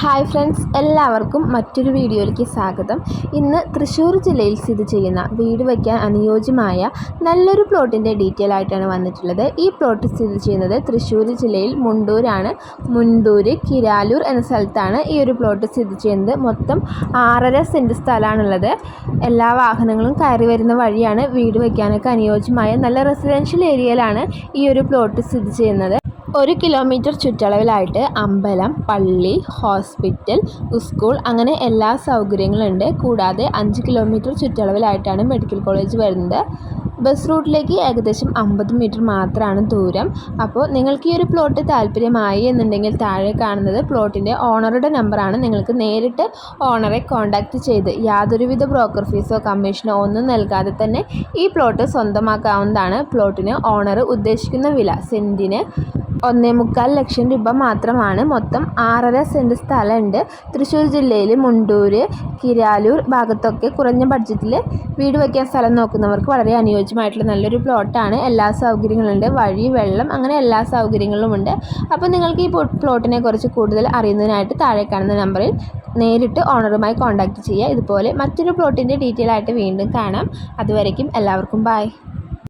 Hi friends എല്ലാവർക്കും മറ്റൊരു വീഡിയോയിലേക്ക് സ്വാഗതം. ഇന്ന് തൃശ്ശൂർ ജില്ലയിൽ സ്ഥിതി ചെയ്യുന്ന വീട് വയ്ക്കാൻ അനുയോജ്യമായ നല്ലൊരു പ്ലോട്ടിന്റെ ഡീറ്റെയിൽ ആയിട്ടാണ് വന്നിട്ടുള്ളത്. ഈ പ്ലോട്ട് സ്ഥിതി ചെയ്യുന്നത് തൃശ്ശൂർ ജില്ലയിൽ മുണ്ടൂരാണ്. മുണ്ടൂർ കിരാലൂർ എന്ന സ്ഥലത്താണ് ഈ ഒരു പ്ലോട്ട് സ്ഥിതി ചെയ്യുന്നത്. മൊത്തം ആറര സെന്റ് സ്ഥലമാണുള്ളത്. എല്ലാ വാഹനങ്ങളും കയറി വരുന്ന വഴിയാണ് വീട് വയ്ക്കാനൊക്കെ അനുയോജ്യമായ നല്ല റെസിഡൻഷ്യൽ ഏരിയയിലാണ് ഈ ഒരു പ്ലോട്ട് സ്ഥിതി ചെയ്യുന്നത്. ഒരു കിലോമീറ്റർ ചുറ്റളവിലായിട്ട് അമ്പലം പള്ളി ഹോസ്പിറ്റൽ സ്കൂൾ അങ്ങനെ എല്ലാ സൗകര്യങ്ങളും ഉണ്ട് കൂടാതെ അഞ്ച് കിലോമീറ്റർ ചുറ്റളവിലായിട്ടാണ് മെഡിക്കൽ കോളേജ് വരുന്നത്. ബസ് റൂട്ടിലേക്ക് ഏകദേശം അമ്പത് മീറ്റർ മാത്രമാണ് ദൂരം. അപ്പോൾ നിങ്ങൾക്ക് ഈ ഒരു പ്ലോട്ട് താല്പര്യമായി എന്നുണ്ടെങ്കിൽ താഴെ കാണുന്നത് പ്ലോട്ടിന്റെ ഓണറുടെ നമ്പറാണ് നിങ്ങൾക്ക് നേരിട്ട് ഓണറെ കോൺടാക്റ്റ് ചെയ്ത് യാതൊരുവിധ ബ്രോക്കർ ഫീസോ കമ്മീഷനോ ഒന്നും നൽകാതെ തന്നെ ഈ പ്ലോട്ട് സ്വന്തമാക്കാവുന്നതാണ്. പ്ലോട്ടിന് ഓണർ ഉദ്ദേശിക്കുന്ന വില സെന്റിന് ഒന്നേ മുക്കാൽ ലക്ഷം രൂപ മാത്രമാണ്. മൊത്തം ആറര സെന്റ് സ്ഥലമുണ്ട്. തൃശ്ശൂർ ജില്ലയിൽ മുണ്ടൂർ കിരാലൂർ ഭാഗത്തൊക്കെ കുറഞ്ഞ ബഡ്ജറ്റിൽ വീട് വയ്ക്കാൻ സ്ഥലം നോക്കുന്നവർക്ക് വളരെ അനുയോജ്യമായിട്ടുള്ള നല്ലൊരു പ്ലോട്ടാണ്. എല്ലാ സൗകര്യങ്ങളുണ്ട്. വഴി വെള്ളം അങ്ങനെ എല്ലാ സൗകര്യങ്ങളുമുണ്ട്. അപ്പോൾ നിങ്ങൾക്ക് ഈ പ്ലോട്ടിനെ കുറിച്ച് കൂടുതൽ അറിയുന്നതിനായിട്ട് താഴെ കാണുന്ന നമ്പറിൽ നേരിട്ട് ഓണറുമായി കോൺടാക്റ്റ് ചെയ്യുക. ഇതുപോലെ മറ്റൊരു പ്ലോട്ടിന്റെ ഡീറ്റെയിൽ ആയിട്ട് വീണ്ടും കാണാം. അതുവരേക്കും എല്ലാവർക്കും ബായ്